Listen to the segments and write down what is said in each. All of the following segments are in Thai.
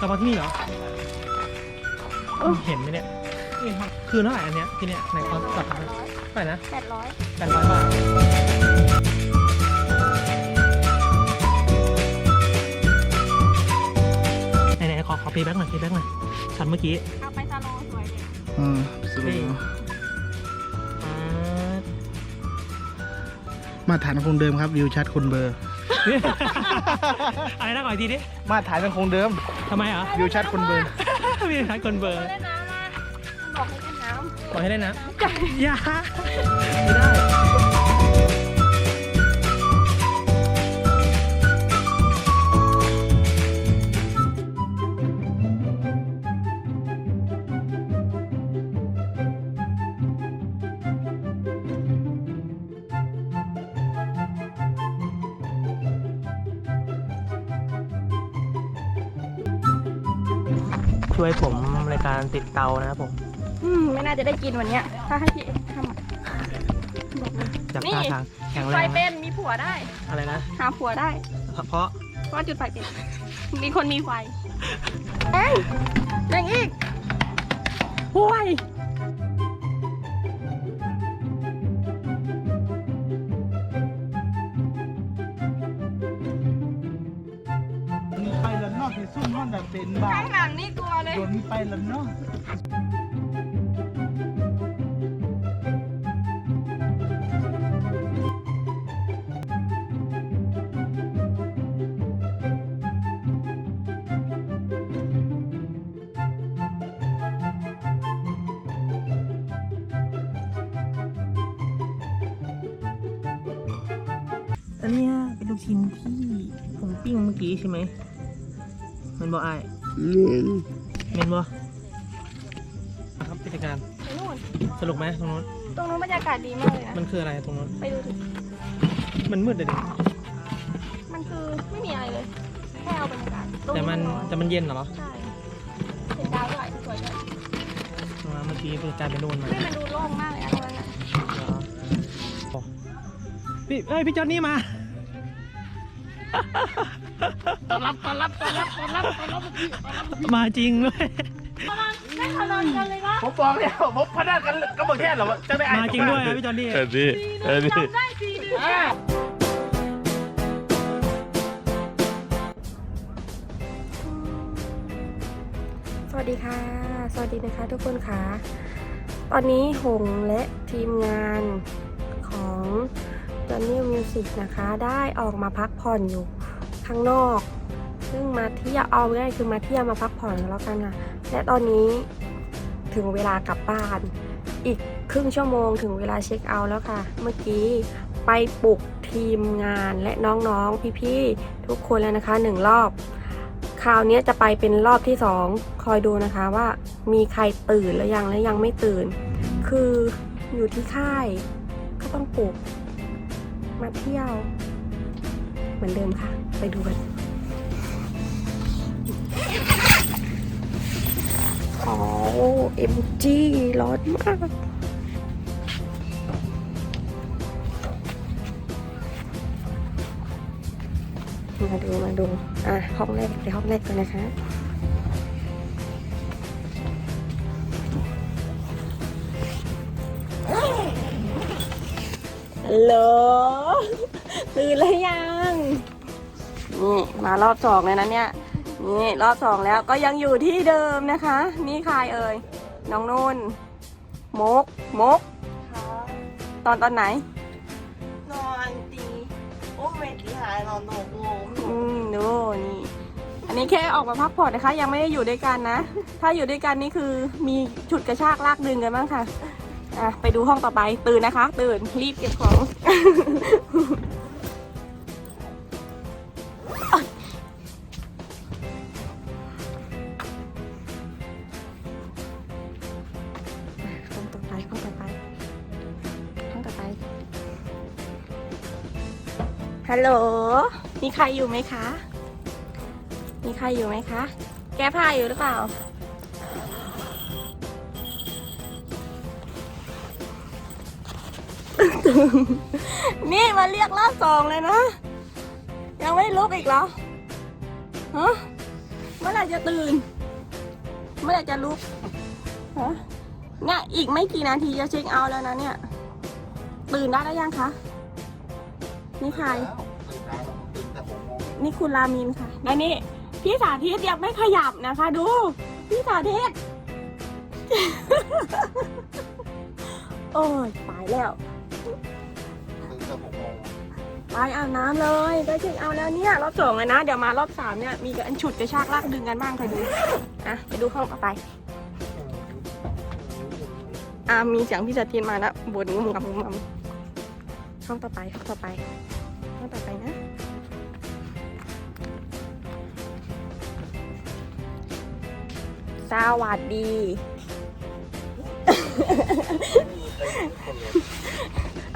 เฉพาะที่นี่เหรอเห็นไหมเนี่ยนี่ครับคือเท่าไหร่อันเนี้ยที่เนี้ยในความจับเท่าไหร่นะแปดร้อยแปดร้อยบาทไหนๆขอขอเพย์แบ็กหน่อยเพย์แบ็กหน่อยฉันเมื่อกี้เอาไปซาโลสวยเลยอืมสรุปนี่อ่ามาตรฐานคงเดิมครับวิวชัดคุณเบอร์ อะไรนะก่อนอีกทีดิมาตรฐานยังคงเดิมทำไมอะวิวชัดคุณเบอร์มีใช้คนเบอร์เล่นน้ำมาบอกให้เล่นน้บอกให้ได้นะอย่าไม่ได้ ช่วยผมรายการติดเตานะครับผมำอืมไม่น่าจะได้กินวันเนี้ย ถ้าให้พี่เอ็กซ์ทำอะบอกเลย จากนี่ ท่าทางแข็งไฟแรงเป็นมีผัวได้ อะไรนะ หาผัวได้ เพราะเพราะจุดไฟเป็น มีคนมีไฟเอ้ยแรงอีกห่วย เนาะที่ซุ่มห้องแบบเป็นบาข้างหลังนี่กลัวเลยโดนไปแล้วเนาะอันเนี้ยเป็นลูกชิ้นที่ผมปิ้งเมื่อกี้ใช่ไหม มนบอไอายเมนบอครับพิธีการไปนู่นสรุปไหมตรงนู้นตรงนู้นบรรยากาศดีมากเลยนะมันคืออะไรตรงนู้นไปดูดิมันมืดเลยดิมันคือไม่มีอะไรเลยแค่เอาบรรยากาศแต่มันร้อแต่มันเย็นเหรอใช่เห็นดาวด้วยสวยด้วยเมื่อกี้เป็นการไปนู่นมาไม่มันดูโล่งมากเลยอะตรงนั้นอะอ๋อพี่เอ้ยพี่จอนนี่มา ต้อนรับต้อนรับต้อนรับต้อนรับต้อนรับพี่มาจริงด้วยได้ขนอนกันเลยนะผมบอกแล้วผมพนันกันก็บอกแค่เหรอว่าจะได้อ่านมาจริงด้วยอะพี่จอนนี่เอ็ดดี้เอ็ดดี้จำได้ปีหนึงอ่าสวัสดีค่ะ สวัสดีนะคะทุกคนค่ะ ตอนนี้หงและทีมงานของ j o h n n y Music นะคะได้ออกมาพักผ่อนอยู่ข้างนอก ซึ่งมาเที่ยวเอาง่ายคือมาเที่ยวมาพักผ่อนแล้วกันค่ะและตอนนี้ถึงเวลากลับบ้าน อีกครึ่งชั่วโมงถึงเวลาเช็คเอาท์แล้วค่ะ เมื่อกี้ไปปลุกทีมงานและน้องๆพี่ๆทุกคนแล้วนะคะหนึ่งรอบคราวนี้จะไปเป็นรอบที่สองคอยดูนะคะว่ามีใครตื่นหรือยังและยังไม่ตื่น คืออยู่ที่ค่ายก็ต้องปลุก เที่ยว เหมือนเดิมค่ะ ไปดูกันโอ้เอ็มจีร้อนมากมาดูมาดู อะ ห้องแรกไปห้องแรกก่อนนะคะ ฮัลโหลตื่นแล้วยังนี่มารอบสองเลยนะเนี่ยนี่รอบสองแล้วก็ยังอยู่ที่เดิมนะคะ นี่ใครเอ่ยน้องนุ่นมกมก ตอนตอนไหน นอนตีโอ้ไม่ตีหายนอนหกโมงอืมดูนี่ อันนี้แค่ออกมาพักผ่อนนะคะ ยังไม่ได้อยู่ด้วยกันนะ ถ้าอยู่ด้วยกันนี่คือมีฉุดกระชากลากดึงกันบ้างค่ะ อะไปดูห้องต่อไปตื่นนะคะ ตื่นรีบเก็บของ ห้องต่อไปห้องต่อไปห้องต่อไปฮัลโหลมีใครอยู่ไหมคะ มีใครอยู่ไหมคะ แก้ผ้าอยู่หรือเปล่า นี่มาเรียกรอบสองเลยนะ ยังไม่ลุกอีกเหรอฮะไม่อไหร่จะตื่น เมื่อไหร่จะลุกฮะเนี่ยอีกไม่กี่นาทีจะเช็คเอาท์แล้วนะเนี่ย ตื่นได้แล้วยังคะ นี่ใคร นี่คุณรามินค่ะและนี่พี่สาธิตยังไม่ขยับนะคะ ดู พี่สาธิต โอ้ยตายแล้ว ไปอาบน้ำเลยได้เช็คเอาแล้วเนี่ยรอบสองเลยนะ เดี๋ยวมารอบสามเนี่ยมีกันฉุดกระชากลากดึงกันบ้างคอยดูอะไปดูห้องต่อไปอ่ามีเสียงพี่สาธิตมาแล้วบนงุมงำงุมงำห้องต่อไปห้องต่อไปห้องต่อไปนะสวัสดี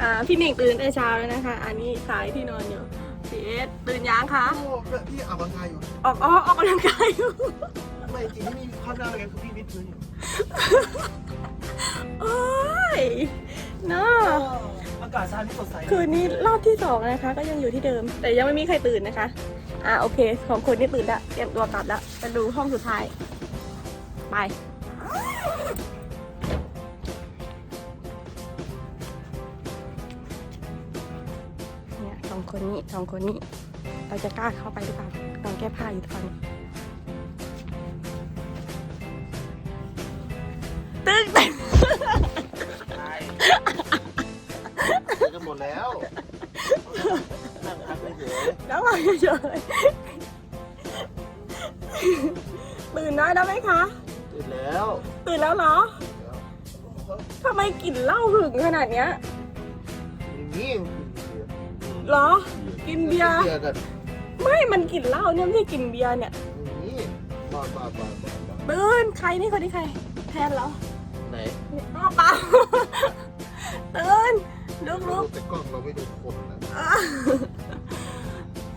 อ่าพี่หนิงตื่นแต่เช้าแล้วนะคะ อันนี้สายที่นอนอยู่พี่เอสตื่นยังคะพี่ออกกำลังกายอยู่ ออกอ๋อออกกำลังกายอยู่ ไม่จริงที่มีความน่ารักไงคือพี่วิทย์พื้นอยู่โอ้ยเนาะอากาศชาที่สดใสคืนนี้รอบที่สองนะคะ ก็ยังอยู่ที่เดิม แต่ยังไม่มีใครตื่นนะคะ อ่าโอเค ของคนที่ตื่นแล้วเตรียมตัวกลับแล้วไปดูห้องสุดท้าย ไป คนนี้สองคนนี้ เราจะกล้าเข้าไปหรือเปล่าลองแก้ผ้าอยู่ตอนนี้ตึ้งใช่จะหมดแล้วนั่งพักเฉยแล้วมาเฉยๆตื่นน้อยแล้วไหมคะตื่นแล้วตื่นแล้วเหรอทำไมกลิ่นเหล้าหึงขนาดเนี้ยนี่ เหรอ กินเบียร์ เบียร์กันไม่มันกลิ่นเหล้าเนี่ยไม่ใช่กลิ่นเบียร์เนี่ยนี่บ้าบ้าบ้าบ้าบ้าตื่นใครนี่คนนี้ใคร แทนเหรอไหนอ้าวเปล่า ตื่นลุกลุกแต่กล้องเราไม่ดูคนนะ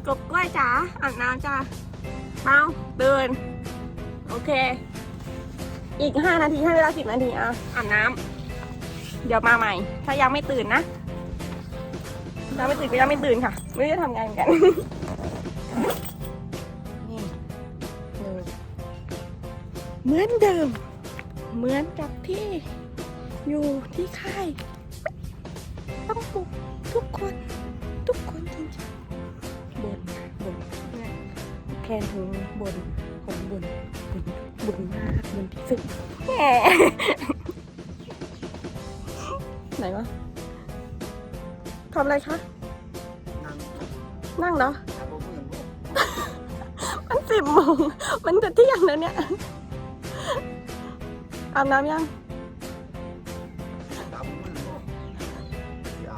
กบกล้วยจ๋าอาบน้ำจ้าเมาตื่นโอเค อีกห้านาทีให้เวลาสิบนาทีอะอาบน้ำเดี๋ยวมาใหม่ ถ้ายังไม่ตื่นนะ ยังไม่ตื่นก็ยังไม่ตื่นค่ะ ไม่รู้จะทำไงเหมือนกันนี่เลยเหมือนเดิม เหมือนกับที่อยู่ที่ค่าย ต้องปลุกทุกคน ทุกคนจริงๆบนบนเนี่ยแคนถึงบนผมบนบนบนมากบนที่สุดแหไหนวะ ทำอะไรคะ นั่งนั่งเหรอหาพวกเพื่อนพวกมันสิบโมง มันจะเที่ยงแล้วเนี่ย อาบน้ำยังตามเพื่อนพวกอย่า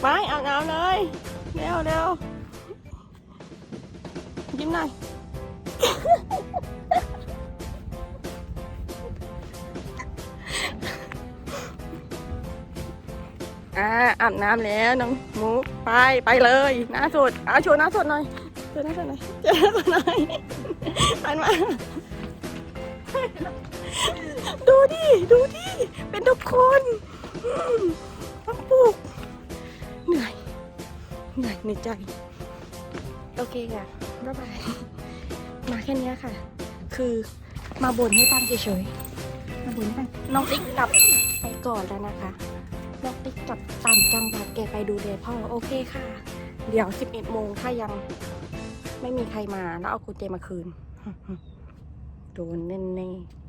ไม่อาบน้ำเลย เร็วเร็วยิ้มหน่อย อ่าอาบน้ำแล้วน้องมุกไปไปเลยหน้าสดเอาโชว์หน้าสดหน่อยโชว์หน้าสดหน่อยโชว์หน้าสดหน่อยหันมาดูดิดูดิเป็นทุกคนต้องปลุกเหนื่อยเหนื่อยในใจโอเคค่ะบ๊ายบายมาแค่นี้ค่ะ คือมาบ่นให้ฟังเฉยๆมาบ่นให้ฟังน้องติ๊กกลับไปก่อนแล้วนะคะ น้องติ๊กกลับต่างจังหวัดแกไปดูแลพ่อโอเคค่ะ เดี๋ยว 11โมงถ้ายังไม่มีใครมาแล้วเอากุญแจมาคืน โดนแน่ๆ